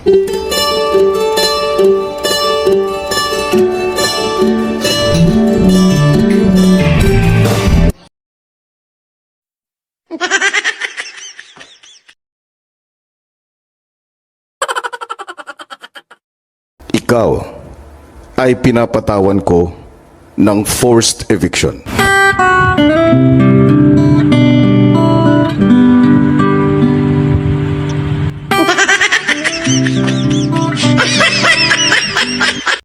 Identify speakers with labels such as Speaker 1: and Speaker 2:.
Speaker 1: Ikaw ay pinapatawan ko ng forced eviction.